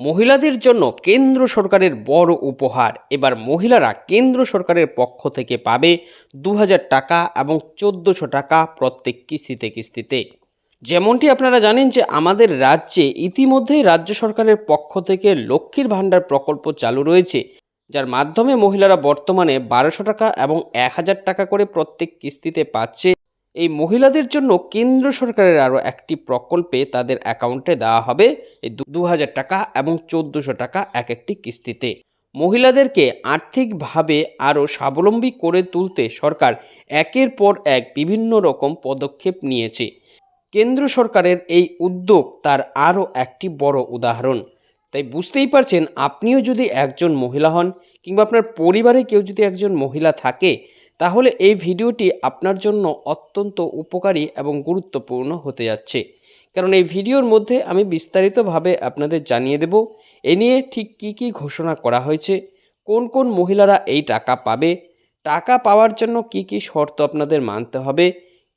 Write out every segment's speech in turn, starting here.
মহিলাদের জন্য কেন্দ্র সরকারের বড় উপহার। এবার মহিলারা কেন্দ্র সরকারের পক্ষ থেকে পাবে দু হাজার টাকা এবং চোদ্দোশো টাকা প্রত্যেক কিস্তিতে কিস্তিতে। যেমনটি আপনারা জানেন যে আমাদের রাজ্যে ইতিমধ্যেই রাজ্য সরকারের পক্ষ থেকে লক্ষ্মীর ভাণ্ডার প্রকল্প চালু রয়েছে, যার মাধ্যমে মহিলারা বর্তমানে বারোশো টাকা এবং এক হাজার টাকা করে প্রত্যেক কিস্তিতে পাচ্ছে। এই মহিলাদের জন্য কেন্দ্র সরকারের আরও একটি প্রকল্পে তাদের অ্যাকাউন্টে দেওয়া হবে এই দু হাজার টাকা এবং চোদ্দোশো টাকা এক একটি কিস্তিতে। মহিলাদেরকে আর্থিকভাবে আরও স্বাবলম্বী করে তুলতে সরকার একের পর এক বিভিন্ন রকম পদক্ষেপ নিয়েছে। কেন্দ্র সরকারের এই উদ্যোগ তার আরও একটি বড় উদাহরণ। তাই বুঝতেই পারছেন, আপনিও যদি একজন মহিলা হন কিংবা আপনার পরিবারে কেউ যদি একজন মহিলা থাকে তাহলে এই ভিডিওটি আপনার জন্য অত্যন্ত উপকারী এবং গুরুত্বপূর্ণ হতে যাচ্ছে। কারণ এই ভিডিওর মধ্যে আমি বিস্তারিতভাবে আপনাদের জানিয়ে দেব, এ নিয়ে ঠিক কী কী ঘোষণা করা হয়েছে, কোন কোন মহিলারা এই টাকা পাবে, টাকা পাওয়ার জন্য কি কি শর্ত আপনাদের মানতে হবে,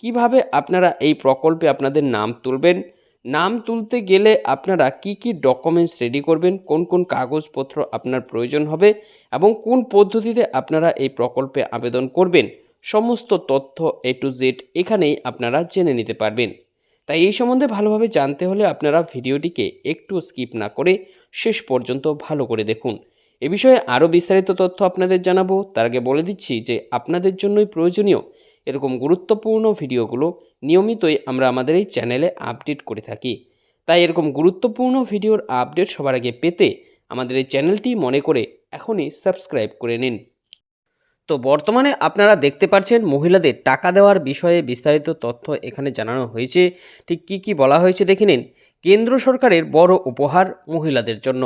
কীভাবে আপনারা এই প্রকল্পে আপনাদের নাম তুলবেন নাম তুলতে গেলে আপনারা কি কি ডকুমেন্টস রেডি করবেন, কোন কোন কাগজপত্র আপনার প্রয়োজন হবে এবং কোন পদ্ধতিতে আপনারা এই প্রকল্পে আবেদন করবেন, সমস্ত তথ্য এ টু জেড এখানেই আপনারা জেনে নিতে পারবেন। তাই এই সম্বন্ধে ভালোভাবে জানতে হলে আপনারা ভিডিওটিকে একটু স্কিপ না করে শেষ পর্যন্ত ভালো করে দেখুন। এ বিষয়ে আরও বিস্তারিত তথ্য আপনাদের জানাব। তার আগে বলে দিচ্ছি যে আপনাদের জন্যই প্রয়োজনীয় এরকম গুরুত্বপূর্ণ ভিডিওগুলো নিয়মিতই আমরা আমাদের এই চ্যানেলে আপডেট করে থাকি। তাই এরকম গুরুত্বপূর্ণ ভিডিওর আপডেট সবার আগে পেতে আমাদের এই চ্যানেলটি মনে করে এখনই সাবস্ক্রাইব করে নিন। তো বর্তমানে আপনারা দেখতে পাচ্ছেন মহিলাদের টাকা দেওয়ার বিষয়ে বিস্তারিত তথ্য এখানে জানানো হয়েছে। ঠিক কি কি বলা হয়েছে দেখে নিন। কেন্দ্র সরকারের বড় উপহার মহিলাদের জন্য।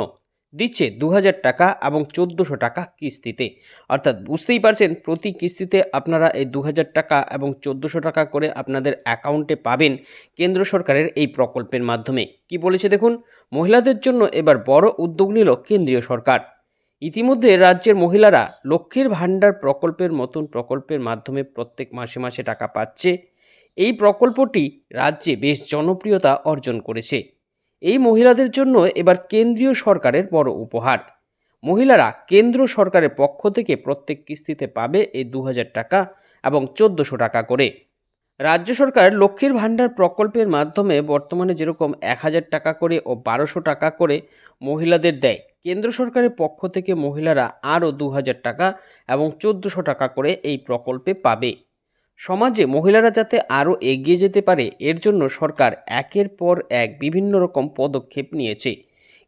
দিচ্ছে দু হাজার টাকা এবং চোদ্দোশো টাকা কিস্তিতে। অর্থাৎ বুঝতেই পারছেন, প্রতি কিস্তিতে আপনারা এই দু হাজার টাকা এবং চোদ্দোশো টাকা করে আপনাদের অ্যাকাউন্টে পাবেন কেন্দ্র সরকারের এই প্রকল্পের মাধ্যমে। কি বলেছে দেখুন, মহিলাদের জন্য এবার বড় উদ্যোগ নিল কেন্দ্রীয় সরকার। ইতিমধ্যে রাজ্যের মহিলারা লক্ষ্মীর ভাণ্ডার প্রকল্পের মতন প্রকল্পের মাধ্যমে প্রত্যেক মাসে মাসে টাকা পাচ্ছে। এই প্রকল্পটি রাজ্যে বেশ জনপ্রিয়তা অর্জন করেছে। এই মহিলাদের জন্য এবার কেন্দ্রীয় সরকারের বড় উপহার। মহিলারা কেন্দ্র সরকারের পক্ষ থেকে প্রত্যেক কিস্তিতে পাবে এই দু হাজার টাকা এবং চোদ্দোশো টাকা করে। রাজ্য সরকার লক্ষ্মীর ভাণ্ডার প্রকল্পের মাধ্যমে বর্তমানে যেরকম এক হাজার টাকা করে ও বারোশো টাকা করে মহিলাদের দেয়, কেন্দ্র সরকারের পক্ষ থেকে মহিলারা আরও দু হাজার টাকা এবং চোদ্দোশো টাকা করে এই প্রকল্পে পাবে। সমাজে মহিলারা যাতে আরও এগিয়ে যেতে পারে, এর জন্য সরকার একের পর এক বিভিন্ন রকম পদক্ষেপ নিয়েছে।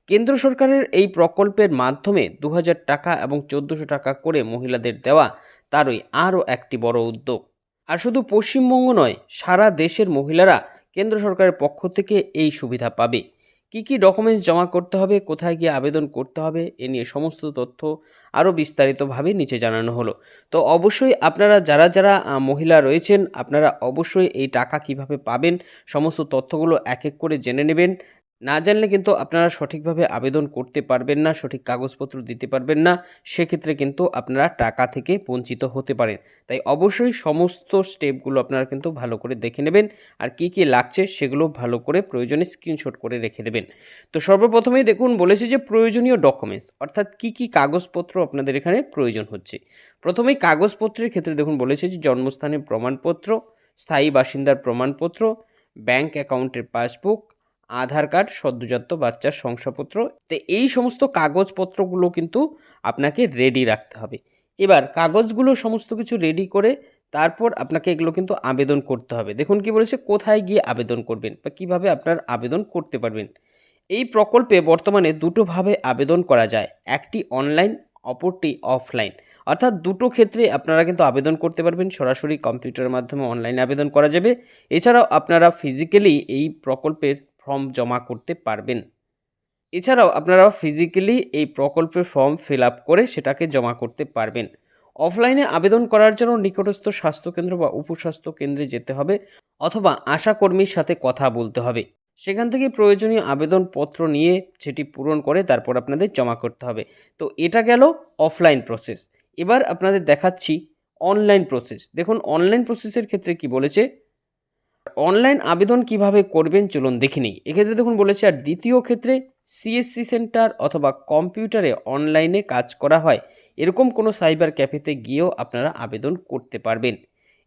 কেন্দ্র সরকারের এই প্রকল্পের মাধ্যমে দু হাজার টাকা এবং চোদ্দোশো টাকা করে মহিলাদের দেওয়া তারই আরও একটি বড় উদ্যোগ। আর শুধু পশ্চিমবঙ্গ নয়, সারা দেশের মহিলারা কেন্দ্র সরকারের পক্ষ থেকে এই সুবিধা পাবে। কি কি ডকুমেন্টস জমা করতে হবে, কোথায় গিয়ে আবেদন করতে হবে, এ নিয়ে সমস্ত তথ্য আরও বিস্তারিতভাবে নিচে জানানো হলো। তো অবশ্যই আপনারা যারা যারা মহিলা রয়েছেন, আপনারা অবশ্যই এই টাকা কীভাবে পাবেন, সমস্ত তথ্যগুলো এক এক করে জেনে নেবেন। না জানলে কিন্তু আপনারা সঠিকভাবে আবেদন করতে পারবেন না, সঠিক কাগজপত্র দিতে পারবেন না, সেক্ষেত্রে কিন্তু আপনারা টাকা থেকে বঞ্চিত হতে পারেন। তাই অবশ্যই সমস্ত স্টেপগুলো আপনারা কিন্তু ভালো করে দেখে নেবেন, আর কি কি লাগছে সেগুলো ভালো করে প্রয়োজনে স্ক্রিনশট করে রেখে দেবেন। তো সর্বপ্রথমেই দেখুন, বলেছে যে প্রয়োজনীয় ডকুমেন্টস অর্থাৎ কি কি কাগজপত্র আপনাদের এখানে প্রয়োজন হচ্ছে। প্রথমেই কাগজপত্রের ক্ষেত্রে দেখুন, বলেছে যে জন্মস্থানের প্রমাণপত্র, স্থায়ী বাসিন্দার প্রমাণপত্র, ব্যাংক অ্যাকাউন্টের পাসবুক আধার কার্ড, সদ্যজাত বাচ্চার শংসাপত্র, তো এই সমস্ত কাগজপত্রগুলো কিন্তু আপনাকে রেডি রাখতে হবে। এবার কাগজগুলো সমস্ত কিছু রেডি করে তারপর আপনাকে এগুলো কিন্তু আবেদন করতে হবে। দেখুন কি বলেছে, কোথায় গিয়ে আবেদন করবেন বা কীভাবে আপনার আবেদন করতে পারবেন। এই প্রকল্পে বর্তমানে দুটোভাবে আবেদন করা যায়, একটি অনলাইন অপরটি অফলাইন অর্থাৎ দুটো ক্ষেত্রে আপনারা কিন্তু আবেদন করতে পারবেন, সরাসরি কম্পিউটারের মাধ্যমে অনলাইনে আবেদন করা যাবে। এছাড়াও আপনারা ফিজিক্যালি এই প্রকল্পের ফর্ম জমা করতে পারবেন। এছাড়াও আপনারা ফিজিক্যালি এই প্রকল্পের ফর্ম ফিল আপ করে সেটাকে জমা করতে পারবেন। অফলাইনে আবেদন করার জন্য নিকটস্থ স্বাস্থ্যকেন্দ্র বা উপস্বাস্থ্য কেন্দ্রে যেতে হবে অথবা আশাকর্মীর সাথে কথা বলতে হবে। সেখান থেকে প্রয়োজনীয় আবেদনপত্র নিয়ে সেটি পূরণ করে তারপর আপনাদের জমা করতে হবে। তো এটা গেল অফলাইন প্রসেস এবার আপনাদের দেখাচ্ছি অনলাইন প্রসেস দেখুন অনলাইন প্রসেসের ক্ষেত্রে কি বলেছে? অনলাইন আবেদন কীভাবে করবেন চলুন দেখে নিই। এক্ষেত্রে দেখুন বলেছে, আর দ্বিতীয় ক্ষেত্রে সিএসসি সেন্টার অথবা কম্পিউটারে অনলাইনে কাজ করা হয়। এরকম কোনো সাইবার ক্যাফেতে গিয়েও আপনারা আবেদন করতে পারবেন।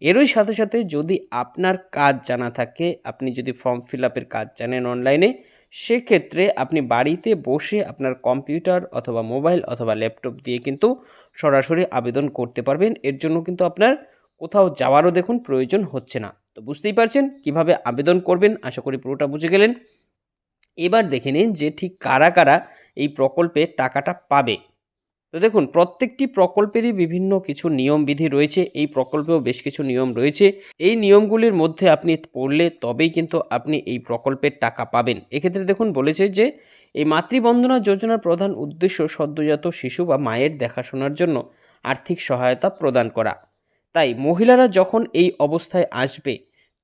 এরই সাথে সাথে যদি আপনার কাজ জানা থাকে, আপনি যদি ফর্ম ফিল আপের কাজ জানেন অনলাইনে সেক্ষেত্রে আপনি বাড়িতে বসে আপনার কম্পিউটার অথবা মোবাইল অথবা ল্যাপটপ দিয়ে কিন্তু সরাসরি আবেদন করতে পারবেন। এর জন্য কিন্তু আপনার কোথাও যাওয়ারও দেখুন প্রয়োজন হচ্ছে না। তো বুঝতেই পারছেন কীভাবে আবেদন করবেন? আশা করি পুরোটা বুঝে গেলেন। এবার দেখে নিন যে ঠিক কারা কারা এই প্রকল্পে টাকাটা পাবে। তো দেখুন, প্রত্যেকটি প্রকল্পেরই বিভিন্ন কিছু নিয়মবিধি রয়েছে। এই প্রকল্পেও বেশ কিছু নিয়ম রয়েছে। এই নিয়মগুলির মধ্যে আপনি পড়লে তবেই কিন্তু আপনি এই প্রকল্পের টাকা পাবেন। এক্ষেত্রে দেখুন বলেছে যে, এই মাতৃবন্দনা যোজনার প্রধান উদ্দেশ্য সদ্যজাত শিশু বা মায়ের দেখাশোনার জন্য আর্থিক সহায়তা প্রদান করা। তাই মহিলারা যখন এই অবস্থায় আসবে,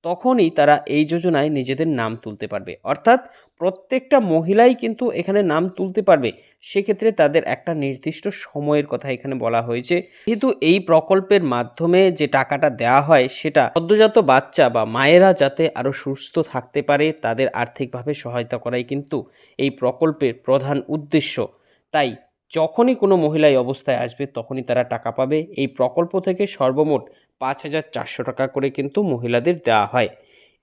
তখনই তারা এই যোজনায় নিজেদের নাম তুলতে পারবে। অর্থাৎ প্রত্যেকটা মহিলাই কিন্তু এখানে নাম তুলতে পারবে। সেক্ষেত্রে তাদের একটা নির্দিষ্ট সময়ের কথা এখানে বলা হয়েছে। যেহেতু এই প্রকল্পের মাধ্যমে যে টাকাটা দেওয়া হয়, সেটা সদ্যজাত বাচ্চা বা মায়েরা যাতে আরও সুস্থ থাকতে পারে, তাদের আর্থিকভাবে সহায়তা করাই কিন্তু এই প্রকল্পের প্রধান উদ্দেশ্য। তাই যখনই কোনো মহিলা এই অবস্থায় আসবে তখনই তারা টাকা পাবে। এই প্রকল্প থেকে সর্বমোট পাঁচ হাজার চারশো টাকা করে কিন্তু মহিলাদের দেওয়া হয়।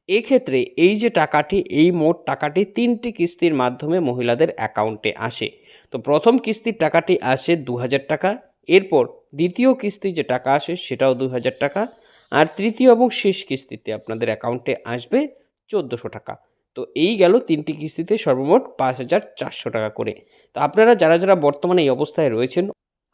এক্ষেত্রে এই যে টাকাটি, এই মোট টাকাটি তিনটি কিস্তির মাধ্যমে মহিলাদের অ্যাকাউন্টে আসে। তো প্রথম কিস্তির টাকাটি আসে দু হাজার টাকা, এরপর দ্বিতীয় কিস্তি যে টাকা আসে সেটাও দু হাজার টাকা, আর তৃতীয় এবং শেষ কিস্তিতে আপনাদের অ্যাকাউন্টে আসবে চোদ্দোশো টাকা। তো এই গেল তিনটি কিস্তিতে সর্বমোট পাঁচ হাজার চারশো টাকা করে। তো আপনারা যারা যারা বর্তমানে এই অবস্থায় রয়েছেন,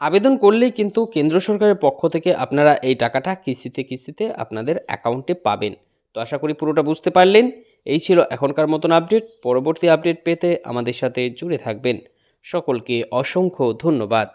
আবেদন করলেই কিন্তু কেন্দ্র সরকারের পক্ষ থেকে আপনারা এই টাকাটা কিস্তিতে কিস্তিতে আপনাদের অ্যাকাউন্টে পাবেন। তো আশা করি পুরোটা বুঝতে পারলেন। এই ছিল এখনকার মতন আপডেট। পরবর্তী আপডেট পেতে আমাদের সাথে জুড়ে থাকবেন। সকলকে অসংখ্য ধন্যবাদ।